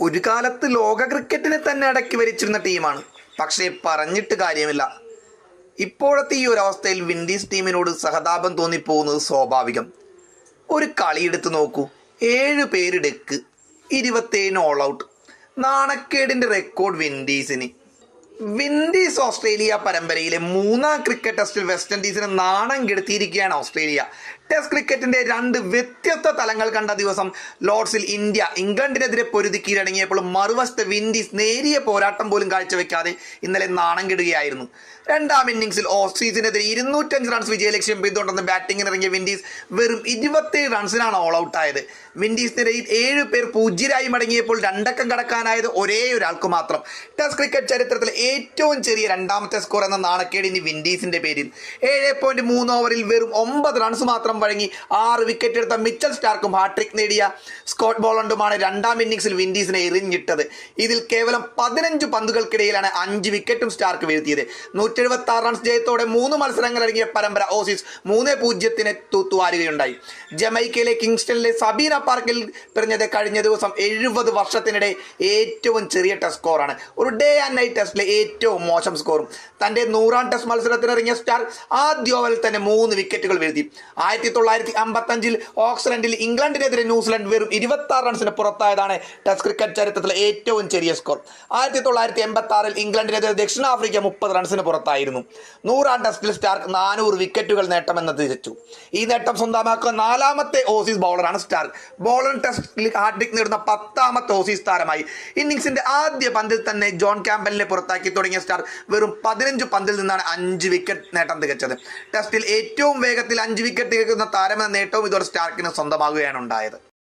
ഒരു കാലത്ത് ലോക ക്രിക്കറ്റിനെ തന്നെ അടക്കി വരിച്ചിരുന്ന ടീമാണ്. പക്ഷേ പറഞ്ഞിട്ട് കാര്യമില്ല. ഇപ്പോഴത്തെ ഈ ഒരു അവസ്ഥയിൽ വിൻഡീസ് ടീമിനോട് സഹതാപം തോന്നിപ്പോകുന്നത് സ്വാഭാവികം. ഒരു കളിയെടുത്ത് നോക്കൂ. ഏഴ് പേര് ഡെക്ക് ഇരുപത്തേഴിന് ഓൾ ഔട്ട് നാണക്കേടിന്റെ റെക്കോർഡ് വിൻഡീസിന്. വിൻഡീസ് ഓസ്ട്രേലിയ പരമ്പരയിലെ മൂന്നാം ക്രിക്കറ്റ് ടെസ്റ്റിൽ വെസ്റ്റ് ഇൻഡീസിന് നാണം കെടുത്തിയിരിക്കുകയാണ് ഓസ്ട്രേലിയ. ടെസ്റ്റ് ക്രിക്കറ്റിന്റെ രണ്ട് വ്യത്യസ്ത തലങ്ങൾ കണ്ട ദിവസം ലോർഡ്സിൽ ഇന്ത്യ ഇംഗ്ലണ്ടിനെതിരെ പൊരുതി കീഴടങ്ങിയപ്പോൾ മറുവശത്ത് വിൻഡീസ് നേരിയ പോരാട്ടം പോലും കാഴ്ചവെക്കാതെ ഇന്നലെ നാണം കെടുകയായിരുന്നു. രണ്ടാം ഇന്നിംഗ്സിൽ ഓസ്ട്രീസിനെതിരെ ഇരുന്നൂറ്റഞ്ച് റൺസ് വിജയലക്ഷ്യം പിന്തുടർന്ന് ബാറ്റിംഗിന് ഇറങ്ങിയ വിൻഡീസ് വെറും ഇരുപത്തേഴ് റൺസിനാണ് ഓൾ ഔട്ട് ആയത്. വിൻഡീസ് നിരയിൽ ഏഴ് പേർ പൂജ്യരായി മടങ്ങിയപ്പോൾ രണ്ടക്കം കടക്കാനായത് ഒരേ ഒരാൾക്ക് മാത്രം. ടെസ്റ്റ് ക്രിക്കറ്റ് ചരിത്രത്തിലെ ഏറ്റവും ചെറിയ രണ്ടാമത്തെ സ്കോർ എന്ന നാണക്കേട് ഇനി വിൻഡീസിന്റെ പേരിൽ. ഏഴ് പോയിന്റ് മൂന്ന് ഓവറിൽ വെറും ഒമ്പത് റൺസ് മാത്രം വഴങ്ങി ആറ് വിക്കറ്റ് എടുത്ത മിച്ചൽ സ്റ്റാർക്കും ഹാട്രിക് നേടിയ സ്കോട്ട് ബോളണ്ടുമാണ് രണ്ടാം ഇന്നിംഗ്സിൽ വിൻഡീസിനെ എറിഞ്ഞിട്ടത്. ഇതിൽ കേവലം പതിനഞ്ച് പന്തുകൾക്കിടയിലാണ് അഞ്ച് വിക്കറ്റും സ്റ്റാർക്ക് വീഴ്ത്തിയത്. നൂറ്റി എഴുപത്തി ആറ് റൺസ് ജയത്തോടെ മൂന്ന് മത്സരങ്ങൾ അടങ്ങിയ പരമ്പര ഓസീസ് മൂന്ന് പൂജ്യത്തിന് തൂത്തുവാരുകയുണ്ടായി. ജമൈക്കയിലെ കിങ്സ്റ്റണിലെ സബീന പാർക്കിൽ പിറഞ്ഞത് കഴിഞ്ഞ ദിവസം എഴുപത് വർഷത്തിനിടെ ഏറ്റവും ചെറിയ ടെസ്റ്റ് സ്കോറാണ് ഒരു ഡേ ആൻഡ് നൈറ്റ് ടെസ്റ്റിലെ ഏറ്റവും മോശം സ്കോറും തന്റെ നൂറാം ടെസ്റ്റ് മത്സരത്തിനിറങ്ങിയ സ്റ്റാർ ആദ്യ ഓവറിൽ തന്നെ മൂന്ന് വിക്കറ്റുകൾ വീഴ്ത്തി. ആയിരത്തി തൊള്ളായിരത്തി അമ്പത്തഞ്ചിൽ ഓക്സ്ലൻഡിൽ ഇംഗ്ലണ്ടിനെതിരെ ന്യൂസിലൻഡ് വെറും ഇരുപത്തി ആറ് റൺസിന് പുറത്തായതാണ് ടെസ്റ്റ് ക്രിക്കറ്റ് ചരിത്രത്തിലെ ഏറ്റവും ചെറിയ സ്കോർ. ആയിരത്തി തൊള്ളായിരത്തി എൺപത്തി ആറിൽ ഇംഗ്ലണ്ടിനെതിരെ ദക്ഷിണാഫ്രിക്ക മുപ്പത് റൺസിന് പുറത്തായിരുന്നു. നൂറാം ടെസ്റ്റിൽ സ്റ്റാർക്ക് നാനൂറ് വിക്കറ്റുകൾ നേട്ടമെന്ന് തിരിച്ചു. ഈ നേട്ടം സ്വന്തമാക്കുന്ന നാലാമത്തെ ഓസീസ് ബൗളറാണ് സ്റ്റാർക്ക്. ബോളർ ടെസ്റ്റിൽ ഹാട്രിക് നേടുന്ന പത്താമത്തെ ഓസീസ് താരമായി. ഇന്നിംഗ്സിന്റെ ആദ്യ പന്തിൽ തന്നെ ജോൺ ക്യാമ്പലിനെ പുറത്താക്കി തുടങ്ങിയ സ്റ്റാർ വെറും പതിനഞ്ച് പന്തിൽ നിന്നാണ് അഞ്ച് വിക്കറ്റ് നേട്ടം തികച്ചത്. ടെസ്റ്റിൽ ഏറ്റവും വേഗത്തിൽ അഞ്ച് വിക്കറ്റ് തികക്കുന്ന താരമെന്ന നേട്ടവും ഇതോടെ സ്റ്റാർക്കിന് സ്വന്തമാകുകയാണ് ഉണ്ടായത്.